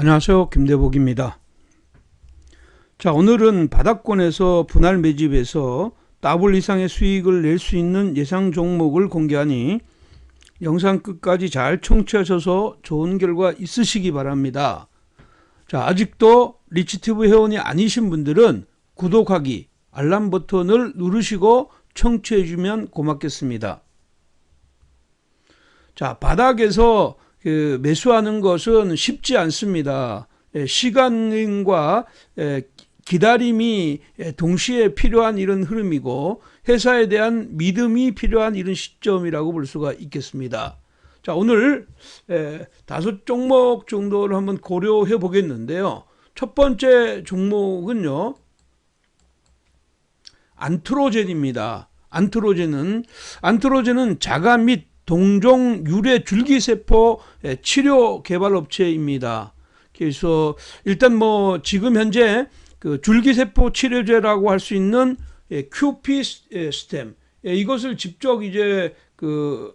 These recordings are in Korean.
안녕하세요. 김대복입니다. 자, 오늘은 바닥권에서 분할 매집에서 더블 이상의 수익을 낼 수 있는 예상 종목을 공개하니 영상 끝까지 잘 청취하셔서 좋은 결과 있으시기 바랍니다. 자, 아직도 리치티브 회원이 아니신 분들은 구독하기, 알람 버튼을 누르시고 청취해 주면 고맙겠습니다. 자, 바닥에서 그 매수하는 것은 쉽지 않습니다. 예, 시간과 예, 기다림이 예, 동시에 필요한 이런 흐름이고 회사에 대한 믿음이 필요한 이런 시점이라고 볼 수가 있겠습니다. 자, 오늘 다섯 종목 정도를 한번 고려해 보겠는데요. 첫 번째 종목은요. 안트로젠입니다. 안트로젠은 안트로젠은 자가 및 동종 유래 줄기세포 치료 개발 업체입니다. 그래서 일단 뭐 지금 현재 그 줄기세포 치료제라고 할 수 있는 QP 스템 이것을 직접 이제 그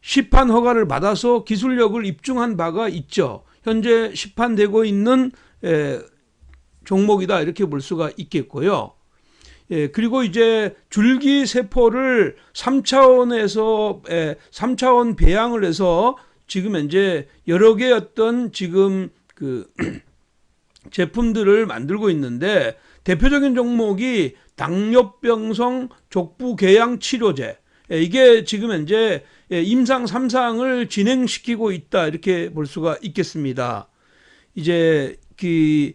시판 허가를 받아서 기술력을 입증한 바가 있죠. 현재 시판되고 있는 종목이다 이렇게 볼 수가 있겠고요. 예, 그리고 이제 줄기 세포를 3차원에서 예, 3차원 배양을 해서 지금 현재 여러 개의 어떤 지금 그 제품들을 만들고 있는데 대표적인 종목이 당뇨병성 족부 궤양 치료제 예, 이게 지금 현재 예, 임상 3상을 진행시키고 있다 이렇게 볼 수가 있겠습니다. 이제 그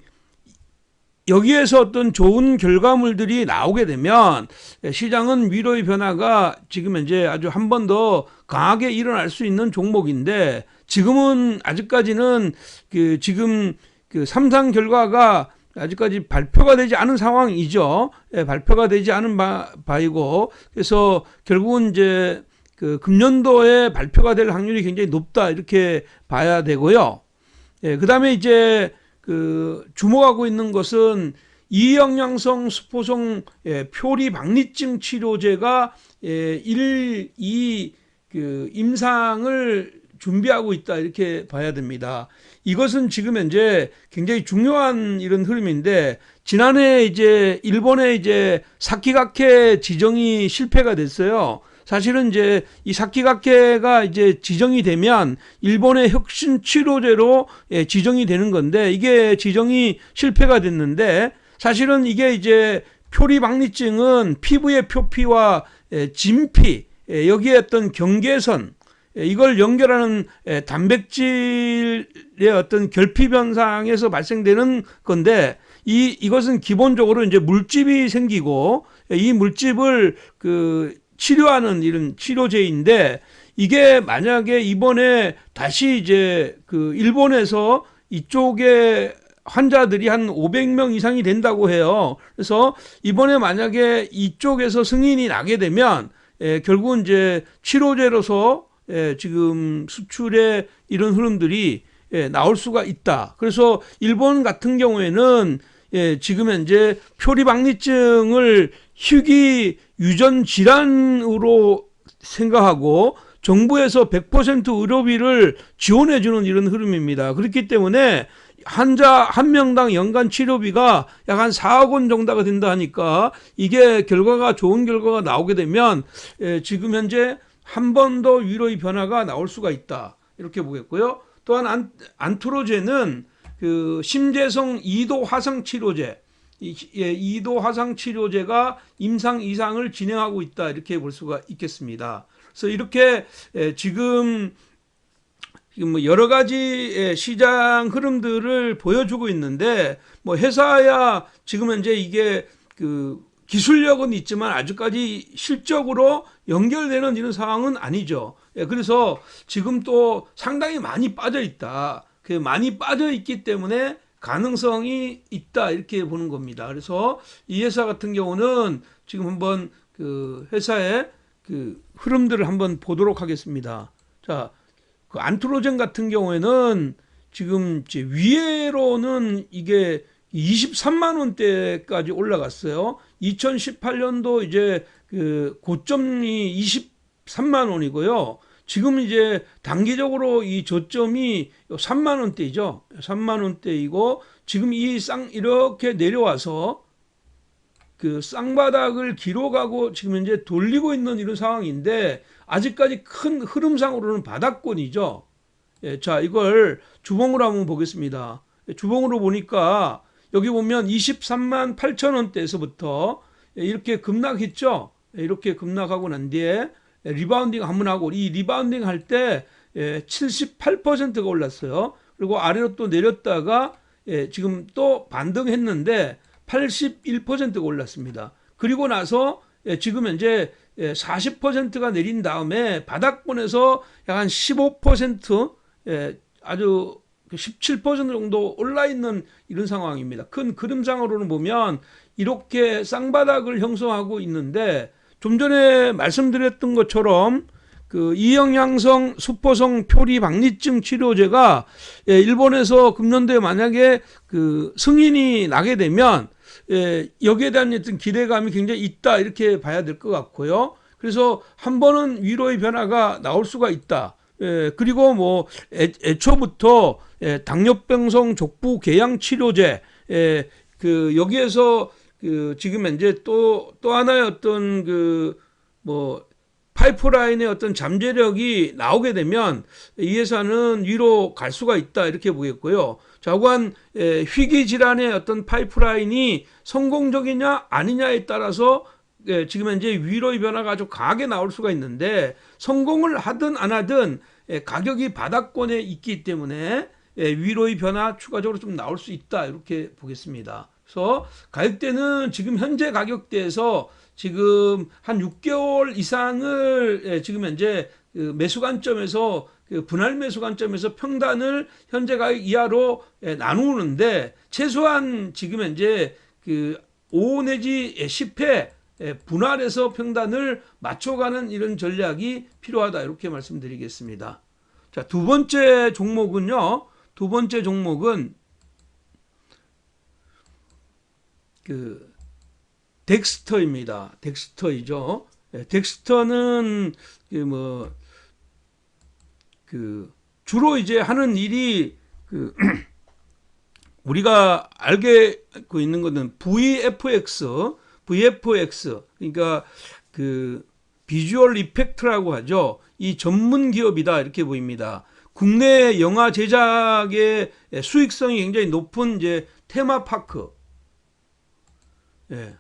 여기에서 어떤 좋은 결과물들이 나오게 되면 시장은 위로의 변화가 지금 현재 아주 한 번 더 강하게 일어날 수 있는 종목인데 지금은 아직까지는 그 지금 그 삼상 결과가 아직까지 발표가 되지 않은 상황이죠. 예, 발표가 되지 않은 바, 바이고 그래서 결국은 이제 그 금년도에 발표가 될 확률이 굉장히 높다 이렇게 봐야 되고요. 예, 그다음에 이제 그 주목하고 있는 것은 이영양성 수포성 예, 표리 박리증 치료제가 예, 1, 2, 그 임상을 준비하고 있다 이렇게 봐야 됩니다. 이것은 지금 현재 굉장히 중요한 이런 흐름인데 지난해 이제 일본의 이제 사키가케 지정이 실패가 됐어요. 사실은 이제 이 사키가케가 이제 지정이 되면 일본의 혁신 치료제로 예, 지정이 되는 건데 이게 지정이 실패가 됐는데 사실은 이게 이제 표리박리증은 피부의 표피와 예, 진피 예, 여기에 어떤 경계선 이걸 연결하는 단백질의 어떤 결핍 현상에서 발생되는 건데 이 이것은 기본적으로 이제 물집이 생기고 이 물집을 그 치료하는 이런 치료제인데 이게 만약에 이번에 다시 이제 그 일본에서 이쪽에 환자들이 한 500명 이상이 된다고 해요. 그래서 이번에 만약에 이쪽에서 승인이 나게 되면 예, 결국은 이제 치료제로서 예, 지금 수출의 이런 흐름들이 예, 나올 수가 있다. 그래서 일본 같은 경우에는 예, 지금 현재 표리박리증을 희귀 유전 질환으로 생각하고 정부에서 100% 의료비를 지원해 주는 이런 흐름입니다. 그렇기 때문에 환자 한 명당 연간 치료비가 약 한 4억 원 정도가 된다 하니까 이게 결과가 좋은 결과가 나오게 되면 예, 지금 현재 한 번 더 위로의 변화가 나올 수가 있다. 이렇게 보겠고요. 또한 안, 안트로제는 그 심재성 2도 화상 치료제 예, 이도 화상 치료제가 임상 이상을 진행하고 있다 이렇게 볼 수가 있겠습니다. 그래서 이렇게 예, 지금 뭐 여러 가지 예, 시장 흐름들을 보여주고 있는데 뭐 회사야 지금 현재 이게 그 기술력은 있지만 아직까지 실적으로 연결되는 이런 상황은 아니죠. 그래서 지금 또 상당히 많이 빠져 있다. 그 많이 빠져 있기 때문에 가능성이 있다 이렇게 보는 겁니다. 그래서 이 회사 같은 경우는 지금 한번 그 회사의 그 흐름들을 한번 보도록 하겠습니다. 자, 그 안트로젠 같은 경우에는 지금 이제 위에로는 이게 23만 원대까지 올라갔어요. 2018년도 이제 그 고점이 23만 원이고요. 지금 이제 단기적으로 이 저점이 3만 원대이죠. 3만 원대이고 지금 이 쌍 이렇게 내려와서 그 쌍바닥을 기록하고 지금 현재 돌리고 있는 이런 상황인데 아직까지 큰 흐름상으로는 바닥권이죠. 예, 자 이걸 주봉으로 한번 보겠습니다. 예, 주봉으로 보니까 여기 보면 23만 8천 원대에서부터 예, 이렇게 급락했죠. 예, 이렇게 급락하고 난 뒤에 예, 리바운딩 한번 하고 이 리바운딩 할 때 78%가 올랐어요. 그리고 아래로 또 내렸다가 예, 지금 또 반등했는데 81%가 올랐습니다. 그리고 나서 예, 지금 현재 40%가 내린 다음에 바닥권에서 약 한 15% 예, 아주 17% 정도 올라 있는 이런 상황입니다. 큰 그림상으로는 보면 이렇게 쌍바닥을 형성하고 있는데 좀 전에 말씀드렸던 것처럼 그 이영양성 수포성 표리 박리증 치료제가 예, 일본에서 금년도에 만약에 그 승인이 나게 되면 예, 여기에 대한 어떤 기대감이 굉장히 있다 이렇게 봐야 될 것 같고요. 그래서 한 번은 위로의 변화가 나올 수가 있다. 예, 그리고 뭐 애, 애초부터 예, 당뇨병성 족부 궤양 치료제 예, 그 여기에서 그 지금 이제 또 또 하나의 어떤 그 뭐 파이프라인의 어떤 잠재력이 나오게 되면 이 회사는 위로 갈 수가 있다 이렇게 보겠고요. 자관 희귀 질환의 어떤 파이프라인이 성공적이냐 아니냐에 따라서 예, 지금 현재 위로의 변화가 아주 강하게 나올 수가 있는데 성공을 하든 안 하든 예, 가격이 바닥권에 있기 때문에 예, 위로의 변화 추가적으로 좀 나올 수 있다 이렇게 보겠습니다. 그래서 가격대는 지금 현재 가격대에서 지금 한 6개월 이상을 예, 지금 현재 그 매수 관점에서 그 분할 매수 관점에서 평단을 현재 가격 이하로 예, 나누는데 최소한 지금 현재 그5 내지 10회 예, 분할해서 평단을 맞춰가는 이런 전략이 필요하다 이렇게 말씀드리겠습니다. 자, 두 번째 종목은요. 두 번째 종목은 그 덱스터입니다. 덱스터이죠. 예, 덱스터는 그뭐그 그 주로 이제 하는 일이 그 우리가 알게 있는 것은 VFX, VFX 그러니까 그 비주얼 이펙트라고 하죠. 이 전문 기업이다 이렇게 보입니다. 국내 영화 제작의 수익성이 굉장히 높은 이제 테마파크, 예.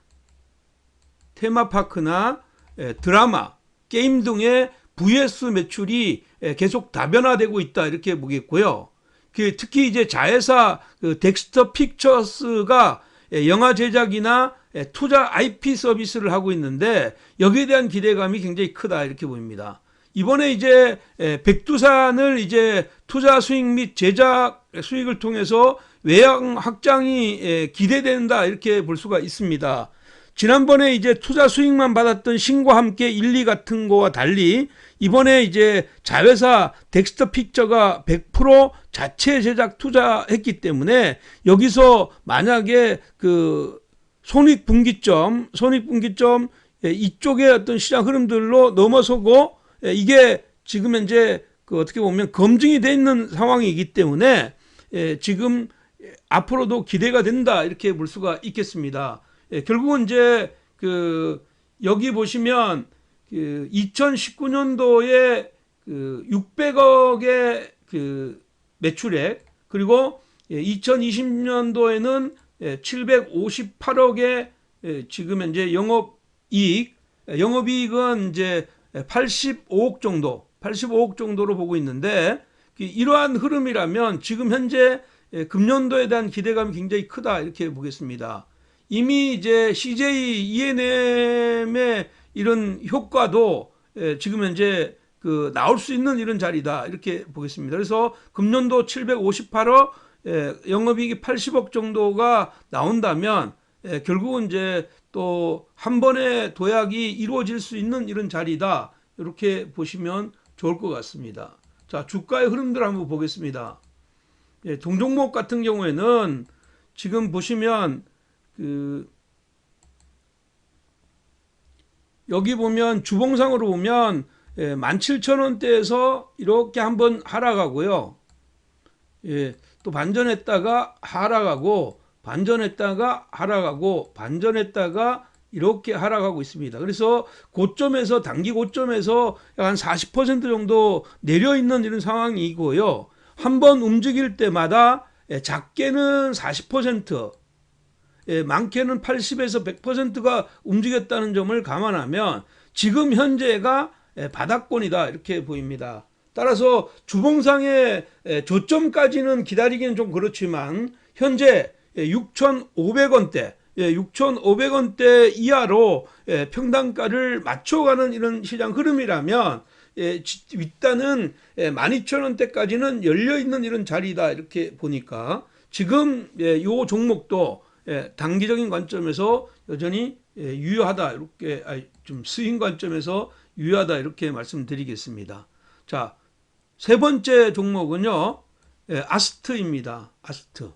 테마파크나 예, 드라마, 게임 등의 VS 매출이 예, 계속 다변화되고 있다 이렇게 보겠고요. 그 특히 이제 자회사 그 덱스터 픽처스가 예, 영화 제작이나 예, 투자 IP 서비스를 하고 있는데 여기에 대한 기대감이 굉장히 크다 이렇게 보입니다. 이번에 이제 예, 백두산을 이제 투자 수익 및 제작 수익을 통해서 외양 확장이 예, 기대된다 이렇게 볼 수가 있습니다. 지난번에 이제 투자 수익만 받았던 신과 함께 1, 2 같은 거와 달리 이번에 이제 자회사 덱스터 픽처가 100% 자체 제작 투자했기 때문에 여기서 만약에 그 손익 분기점, 손익 분기점 예, 이쪽의 어떤 시장 흐름들로 넘어서고 예, 이게 지금 현재 그 어떻게 보면 검증이 돼 있는 상황이기 때문에 예, 지금 앞으로도 기대가 된다 이렇게 볼 수가 있겠습니다. 예, 결국은 이제 그 여기 보시면 그 2019년도에 그 600억의 그 매출액 그리고 예, 2020년도에는 예, 758억의 예, 지금 현재 영업 이익 예, 영업 이익은 이제 85억 정도 85억 정도로 보고 있는데 그 이러한 흐름이라면 지금 현재 예, 금년도에 대한 기대감이 굉장히 크다 이렇게 보겠습니다. 이미 이제 CJ ENM의 이런 효과도 예, 지금 현재 그 나올 수 있는 이런 자리다 이렇게 보겠습니다. 그래서 금년도 758억 예, 영업이익이 80억 정도가 나온다면 예, 결국은 이제 또 한 번의 도약이 이루어질 수 있는 이런 자리다 이렇게 보시면 좋을 것 같습니다. 자 주가의 흐름들 한번 보겠습니다. 예, 동종목 같은 경우에는 지금 보시면 그 여기 보면 주봉상으로 보면 예, 17,000원대에서 이렇게 한번 하락하고요. 예, 또 반전했다가 하락하고 반전했다가 하락하고 반전했다가 이렇게 하락하고 있습니다. 그래서 고점에서 단기 고점에서 약 한 40% 정도 내려 있는 이런 상황이고요. 한 번 움직일 때마다 예, 작게는 40%, 예, 많게는 80에서 100%가 움직였다는 점을 감안하면 지금 현재가 예, 바닥권이다 이렇게 보입니다. 따라서 주봉상의 예, 조점까지는 기다리기는 좀 그렇지만 현재 6,500원대, 6,500원대 이하로 예, 평단가를 맞춰가는 이런 시장 흐름이라면 예, 지- 윗단은 12,000원대까지는 열려 있는 이런 자리다 이렇게 보니까 지금 예, 이 종목도 예, 단기적인 관점에서 여전히 예, 유효하다 이렇게 아니, 좀 스윙 관점에서 유효하다 이렇게 말씀드리겠습니다. 자, 세 번째 종목은요. 예, 아스트입니다. 아스트.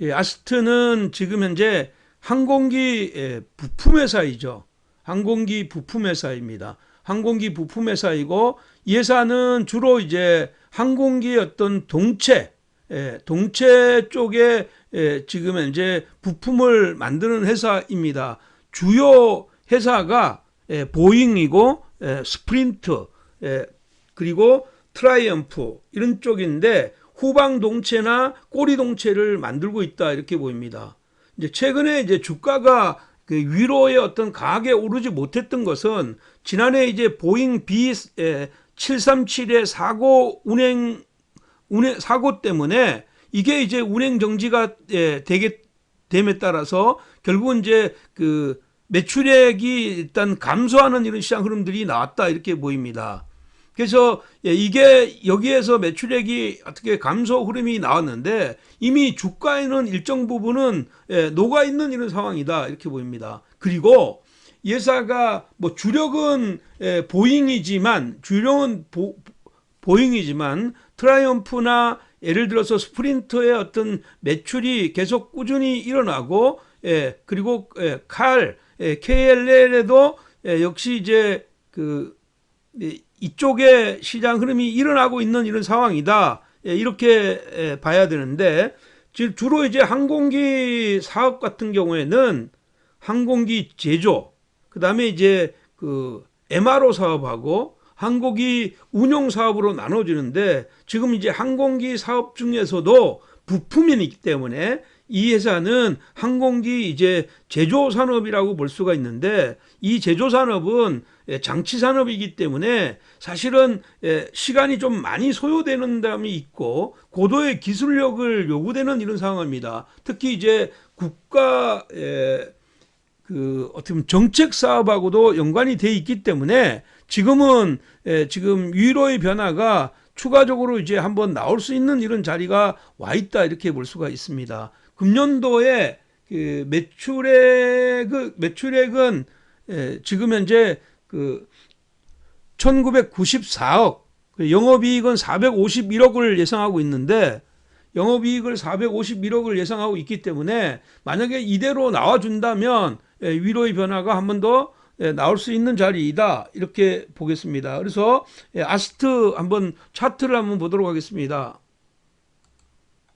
예, 아스트는 지금 현재 항공기 예, 부품 회사이죠. 항공기 부품 회사입니다. 항공기 부품 회사이고 이 회사는 주로 이제 항공기 어떤 동체, 예, 동체 쪽에 예, 지금 현재 부품을 만드는 회사입니다. 주요 회사가 예, 보잉이고 예, 스프린트 예, 그리고 트라이엄프 이런 쪽인데 후방 동체나 꼬리 동체를 만들고 있다 이렇게 보입니다. 이제 최근에 이제 주가가 그 위로의 어떤 강하게 오르지 못했던 것은 지난해 이제 보잉 B 737의 사고 운행 운행 사고 때문에 이게 이제 운행 정지가 예, 되게 됨에 따라서 결국은 이제 그 매출액이 일단 감소하는 이런 시장 흐름들이 나왔다 이렇게 보입니다. 그래서 예, 이게 여기에서 매출액이 어떻게 감소 흐름이 나왔는데 이미 주가에는 일정 부분은 예, 녹아 있는 이런 상황이다 이렇게 보입니다. 그리고 예사가 뭐 주력은 예, 보잉이지만 주력은 보, 보잉이지만 트라이엄프나 예를 들어서 스프린터의 어떤 매출이 계속 꾸준히 일어나고 예, 그리고 예, 칼 예, KLL에도 예, 역시 이제 그 예, 이쪽에 시장 흐름이 일어나고 있는 이런 상황이다. 예, 이렇게 예, 봐야 되는데 주로 이제 항공기 사업 같은 경우에는 항공기 제조, 그 다음에 이제 그 MRO 사업하고 항공기 운용 사업으로 나눠지는데 지금 이제 항공기 사업 중에서도 부품이기 때문에 이 회사는 항공기 이제 제조 산업이라고 볼 수가 있는데 이 제조 산업은 예, 장치 산업이기 때문에 사실은 예, 시간이 좀 많이 소요되는 점이 있고 고도의 기술력을 요구되는 이런 상황입니다. 특히 이제 국가 예, 그 어떻게 보면 정책 사업하고도 연관이 돼 있기 때문에 지금은 예, 지금 위로의 변화가 추가적으로 이제 한번 나올 수 있는 이런 자리가 와 있다 이렇게 볼 수가 있습니다. 금년도에 그 매출액 그 매출액은 예, 지금 현재 그 1994억 그 영업이익은 451억을 예상하고 있는데 영업이익을 451억을 예상하고 있기 때문에 만약에 이대로 나와준다면 예, 위로의 변화가 한 번 더 예, 나올 수 있는 자리이다 이렇게 보겠습니다. 그래서 예, 아스트 한번 차트를 한번 보도록 하겠습니다.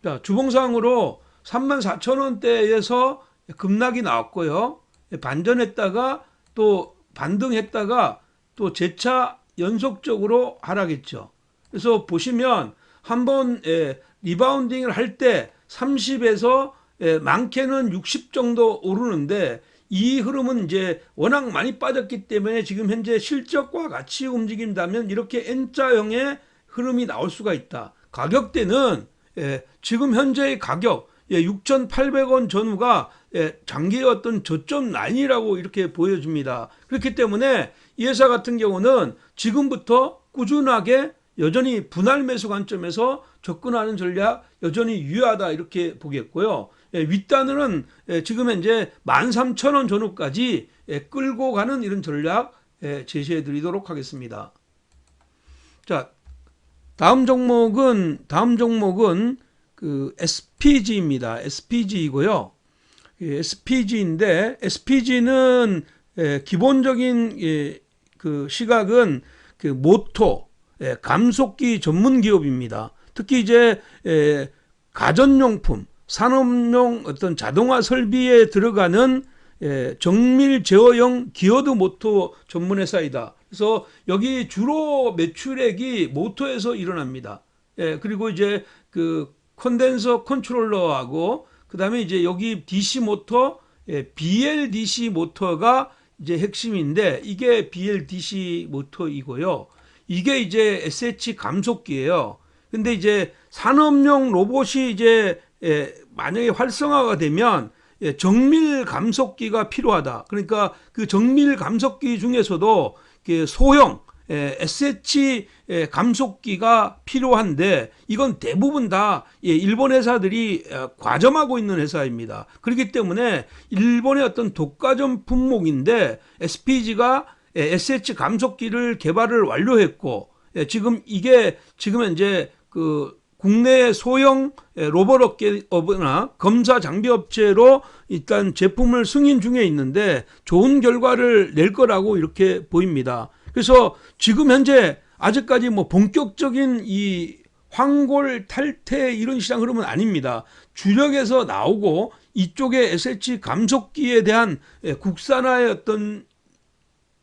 자 주봉상으로 34,000원대에서 급락이 나왔고요. 예, 반전했다가 또 반등했다가 또 재차 연속적으로 하락했죠. 그래서 보시면 한번 예, 리바운딩을 할 때 30에서 예, 많게는 60 정도 오르는데 이 흐름은 이제 워낙 많이 빠졌기 때문에 지금 현재 실적과 같이 움직인다면 이렇게 N자형의 흐름이 나올 수가 있다. 가격대는 예, 지금 현재의 가격 예, 6,800원 전후가 예, 장기의 어떤 저점 라인이라고 이렇게 보여집니다. 그렇기 때문에 이 회사 같은 경우는 지금부터 꾸준하게 여전히 분할 매수 관점에서 접근하는 전략 여전히 유효하다 이렇게 보겠고요. 예, 윗단으로는 예, 지금 현재 13,000원 전후까지 예, 끌고 가는 이런 전략 예, 제시해 드리도록 하겠습니다. 자, 다음 종목은 다음 종목은 그 SPG입니다. SPG이고요. SPG인데 SPG는 예, 기본적인 예, 그 시각은 그 모토 예, 감속기 전문 기업입니다. 특히 이제 예, 가전용품, 산업용 어떤 자동화 설비에 들어가는 예, 정밀 제어용 기어드 모터 전문 회사이다. 그래서 여기 주로 매출액이 모터에서 일어납니다. 예, 그리고 이제 그 컨덴서 컨트롤러하고 그 다음에 이제 여기 DC 모터 예, BLDC 모터가 이제 핵심인데 이게 BLDC 모터이고요. 이게 이제 SH 감속기예요. 근데 이제 산업용 로봇이 이제 예, 만약에 활성화가 되면 예, 정밀 감속기가 필요하다. 그러니까 그 정밀 감속기 중에서도 그 소형 예, SH 예, 감속기가 필요한데 이건 대부분 다 예, 일본 회사들이 어, 과점하고 있는 회사입니다. 그렇기 때문에 일본의 어떤 독과점 품목인데 SPG가 SH 감속기를 개발을 완료했고 예, 지금 이게 지금 현재 그 국내 소형 예, 로봇 업계업이나 검사 장비 업체로 일단 제품을 승인 중에 있는데 좋은 결과를 낼 거라고 이렇게 보입니다. 그래서 지금 현재 아직까지 뭐 본격적인 이 황골 탈퇴 이런 시장 흐름은 아닙니다. 주력에서 나오고 이쪽에 SH 감속기에 대한 예, 국산화의 어떤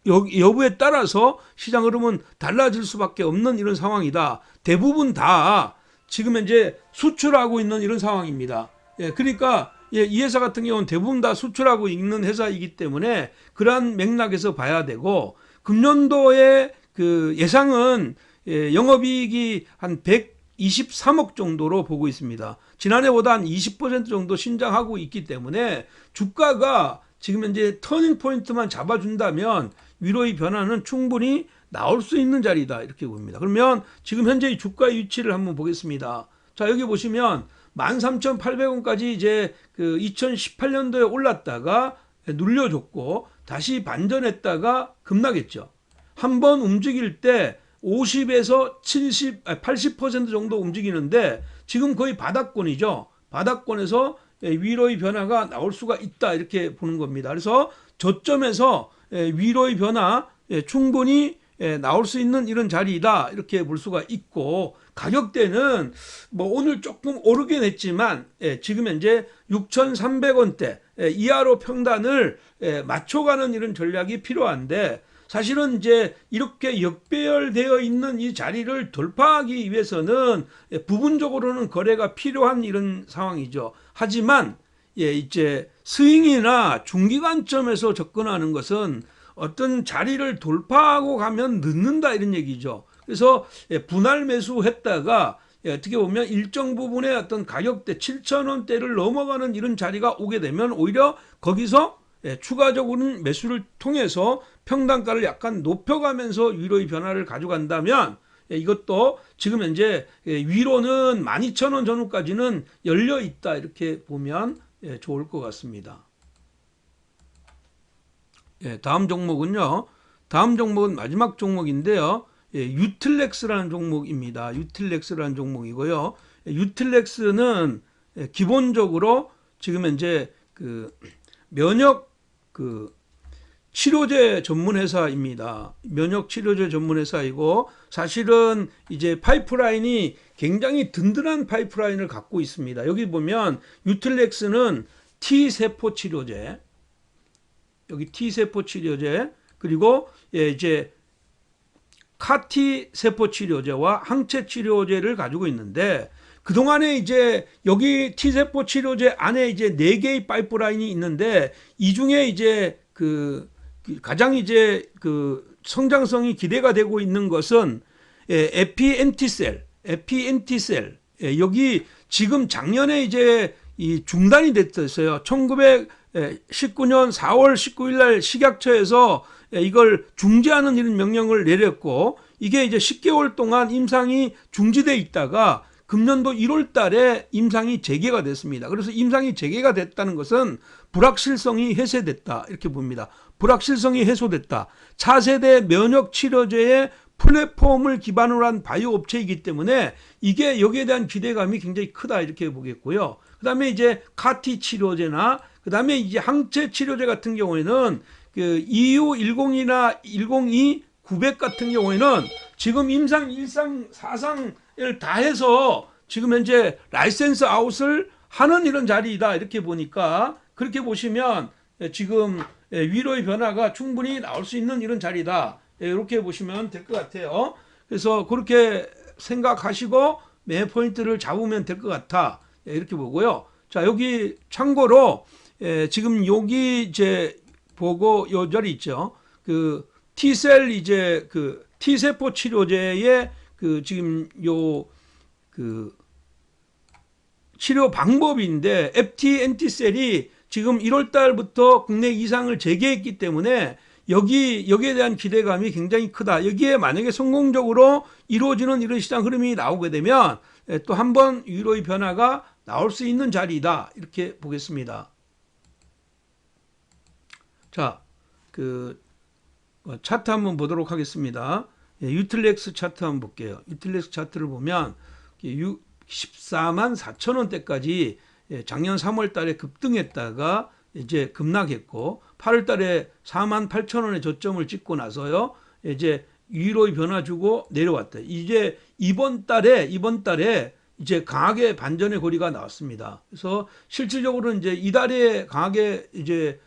여- 여부에 따라서 시장 흐름은 달라질 수밖에 없는 이런 상황이다. 대부분 다 지금 현재 수출하고 있는 이런 상황입니다. 예, 그러니까 예, 이 회사 같은 경우는 대부분 다 수출하고 있는 회사이기 때문에 그러한 맥락에서 봐야 되고 금년도에 그 예상은 예, 영업이익이 한 123억 정도로 보고 있습니다. 지난해보다 한 20% 정도 신장하고 있기 때문에 주가가 지금 현재 터닝 포인트만 잡아준다면 위로의 변화는 충분히 나올 수 있는 자리다 이렇게 봅니다. 그러면 지금 현재 이 주가의 위치를 한번 보겠습니다. 자 여기 보시면 13,800원까지 이제 그 2018년도에 올랐다가 눌려줬고 다시 반전했다가 급락했죠. 한번 움직일 때 50에서 70, 80% 정도 움직이는데 지금 거의 바닥권이죠. 바닥권에서 예, 위로의 변화가 나올 수가 있다 이렇게 보는 겁니다. 그래서 저점에서 예, 위로의 변화 예, 충분히 예, 나올 수 있는 이런 자리이다 이렇게 볼 수가 있고 가격대는 뭐 오늘 조금 오르긴 했지만 예, 지금 현재 6,300원대 예, 이하로 평단을 예, 맞춰가는 이런 전략이 필요한데 사실은 이제 이렇게 역배열되어 있는 이 자리를 돌파하기 위해서는 예, 부분적으로는 거래가 필요한 이런 상황이죠. 하지만 예, 이제 스윙이나 중기관점에서 접근하는 것은 어떤 자리를 돌파하고 가면 늦는다 이런 얘기죠. 그래서 예, 분할 매수했다가 예, 어떻게 보면 일정 부분의 어떤 가격대 7천원대를 넘어가는 이런 자리가 오게 되면 오히려 거기서 예, 추가적으로는 매수를 통해서 평단가를 약간 높여가면서 위로의 변화를 가져간다면 예, 이것도 지금 현재 예, 위로는 12,000원 전후까지는 열려 있다 이렇게 보면 예, 좋을 것 같습니다. 예, 다음 종목은요. 다음 종목은 마지막 종목인데요. 예, 유틀렉스라는 종목입니다. 유틀렉스라는 종목이고요. 예, 유틀렉스는 예, 기본적으로 지금 현재 그 면역 그 치료제 전문 회사입니다. 면역 치료제 전문 회사이고 사실은 이제 파이프라인이 굉장히 든든한 파이프라인을 갖고 있습니다. 여기 보면 유틀렉스는 T 세포 치료제 여기 T 세포 치료제 그리고 예, 이제 카티 세포 치료제와 항체 치료제를 가지고 있는데 그동안에 이제 여기 T 세포 치료제 안에 이제 네 개의 파이프라인이 있는데 이 중에 이제 그 가장 이제 그 성장성이 기대가 되고 있는 것은 예, 에피엔티셀, 에피엔티셀. 예, 여기 지금 작년에 이제 이 중단이 됐었어요. 1919년 4월 19일 날 식약처에서 예, 이걸 중지하는 이런 명령을 내렸고 이게 이제 10개월 동안 임상이 중지돼 있다가 금년도 1월 달에 임상이 재개가 됐습니다. 그래서 임상이 재개가 됐다는 것은 불확실성이 해소됐다. 이렇게 봅니다. 불확실성이 해소됐다. 차세대 면역 치료제의 플랫폼을 기반으로 한 바이오 업체이기 때문에 이게 여기에 대한 기대감이 굉장히 크다 이렇게 보겠고요. 그 다음에 이제 카티 치료제나 그 다음에 이제 항체 치료제 같은 경우에는 그 EU 10이나 102 900 같은 경우에는 지금 임상 1상 4상을 다 해서 지금 현재 라이센스 아웃을 하는 이런 자리이다 이렇게 보니까 그렇게 보시면 예, 지금 예, 위로의 변화가 충분히 나올 수 있는 이런 자리다 예, 이렇게 보시면 될 것 같아요. 그래서 그렇게 생각하시고 매 포인트를 잡으면 될 것 같아 예, 이렇게 보고요. 자 여기 참고로 예, 지금 여기 이제 보고 요 자리 있죠. 그 T셀 이제 그 T세포 치료제의 그 지금 요 그 치료 방법인데 FT 엔티셀이 지금 1월 달부터 국내 이상을 재개했기 때문에 여기 여기에 대한 기대감이 굉장히 크다. 여기에 만약에 성공적으로 이루어지는 이런 시장 흐름이 나오게 되면 또 한번 위로의 변화가 나올 수 있는 자리이다. 이렇게 보겠습니다. 자, 그 어, 차트 한번 보도록 하겠습니다. 예, 유틸렉스 차트 한번 볼게요. 유틸렉스 차트를 보면 14만 4천 원대까지 예, 작년 3월 달에 급등했다가 이제 급락했고 8월 달에 4만 8천 원의 저점을 찍고 나서요. 이제 위로의 변화 주고 내려왔다. 이제 이번 달에 이번 달에 이제 강하게 반전의 고리가 나왔습니다. 그래서 실질적으로 이제 이달에 강하게 이제 예,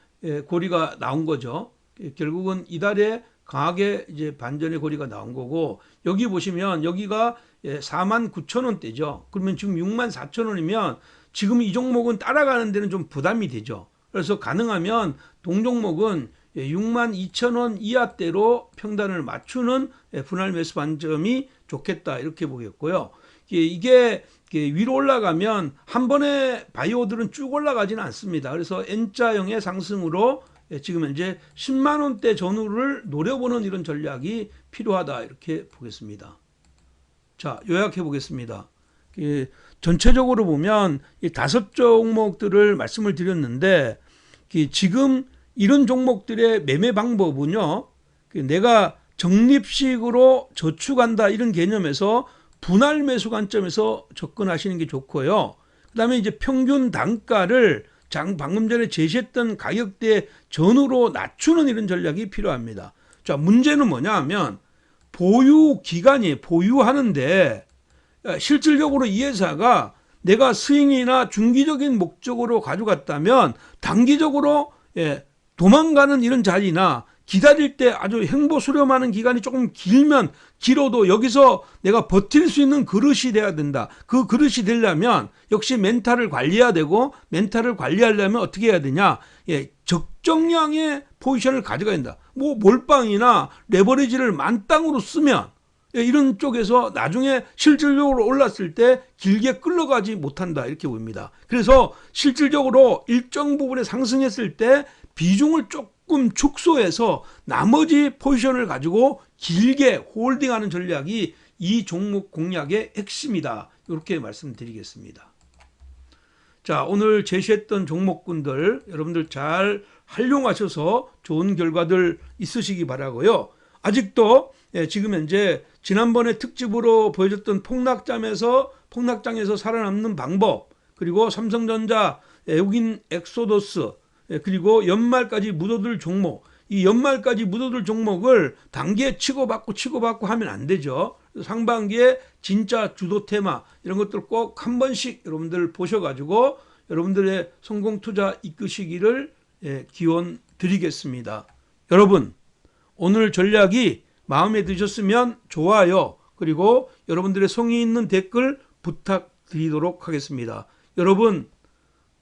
고리가 나온 거죠. 예, 결국은 이달에 강하게 이제 반전의 고리가 나온 거고 여기 보시면 여기가 4만 9천 원대죠. 그러면 지금 6만 4천 원이면 지금 이 종목은 따라가는 데는 좀 부담이 되죠. 그래서 가능하면 동종목은 6만 2천 원 이하대로 평단을 맞추는 분할 매수 반점이 좋겠다 이렇게 보겠고요. 이게 위로 올라가면 한 번에 바이오들은 쭉 올라가지는 않습니다. 그래서 N자형의 상승으로 지금 현재 10만 원대 전후를 노려보는 이런 전략이 필요하다 이렇게 보겠습니다. 자 요약해 보겠습니다. 전체적으로 보면 이 다섯 종목들을 말씀을 드렸는데 지금 이런 종목들의 매매 방법은요. 내가 적립식으로 저축한다 이런 개념에서 분할 매수 관점에서 접근하시는 게 좋고요. 그 다음에 이제 평균 단가를 장 방금 전에 제시했던 가격대 전후로 낮추는 이런 전략이 필요합니다. 자, 문제는 뭐냐 하면 보유 기간이 보유하는데 실질적으로 이 회사가 내가 스윙이나 중기적인 목적으로 가져갔다면 단기적으로 예, 도망가는 이런 자리나 기다릴 때 아주 행보 수렴하는 기간이 조금 길면 길어도 여기서 내가 버틸 수 있는 그릇이 돼야 된다. 그 그릇이 되려면 역시 멘탈을 관리해야 되고 멘탈을 관리하려면 어떻게 해야 되냐? 예, 적정량의 포지션을 가져가야 된다. 뭐 몰빵이나 레버리지를 만땅으로 쓰면 예, 이런 쪽에서 나중에 실질적으로 올랐을 때 길게 끌러가지 못한다 이렇게 보입니다. 그래서 실질적으로 일정 부분에 상승했을 때 비중을 조금 축소해서 나머지 포지션을 가지고 길게 홀딩하는 전략이 이 종목 공략의 핵심이다. 이렇게 말씀드리겠습니다. 자, 오늘 제시했던 종목군들 여러분들 잘 활용하셔서 좋은 결과들 있으시기 바라고요. 아직도 예, 지금 현재 지난번에 특집으로 보여줬던 폭락장에서 폭락장에서 살아남는 방법 그리고 삼성전자 외국인 엑소더스 예, 그리고 연말까지 묻어둘 종목 이 연말까지 묻어둘 종목을 단기에 치고받고 치고받고 하면 안 되죠. 상반기에 진짜 주도 테마 이런 것들 꼭 한 번씩 여러분들 보셔가지고 여러분들의 성공 투자 이끄시기를 예, 기원 드리겠습니다. 여러분 오늘 전략이 마음에 드셨으면 좋아요 그리고 여러분들의 성의 있는 댓글 부탁드리도록 하겠습니다. 여러분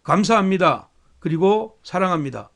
감사합니다. 그리고 사랑합니다.